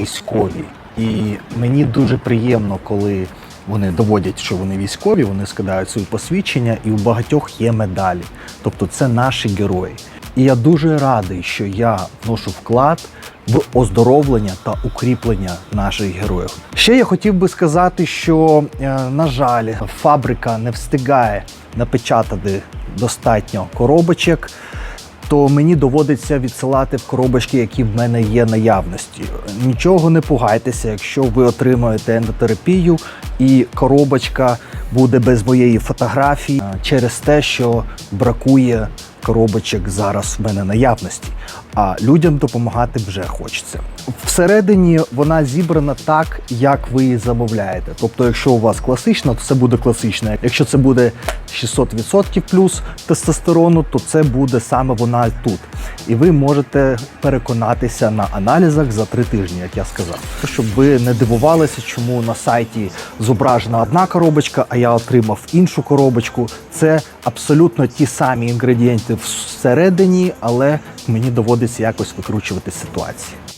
військові. І мені дуже приємно, коли вони доводять, що вони військові, вони скидають свої посвідчення, і у багатьох є медалі. Тобто це наші герої. І я дуже радий, що я вношу вклад в оздоровлення та укріплення наших героїв. Ще я хотів би сказати, що е, на жаль, фабрика не встигає напечатати достатньо коробочок. То мені доводиться відсилати в коробочки, які в мене є наявності. Нічого не пугайтеся, якщо ви отримаєте ендотерапію, і коробочка буде без моєї фотографії через те, що бракує коробочок зараз в мене наявності. А людям допомагати вже хочеться. Всередині вона зібрана так, як ви її замовляєте. Тобто, якщо у вас класична, то це буде класична. Якщо це буде 600% плюс тестостерону, то це буде саме вона тут. І ви можете переконатися на аналізах за три тижні, як я сказав. Щоб ви не дивувалися, чому на сайті зображена одна коробочка, а я отримав іншу коробочку. Це абсолютно ті самі інгредієнти всередині, але мені доводиться якось викручувати ситуацію.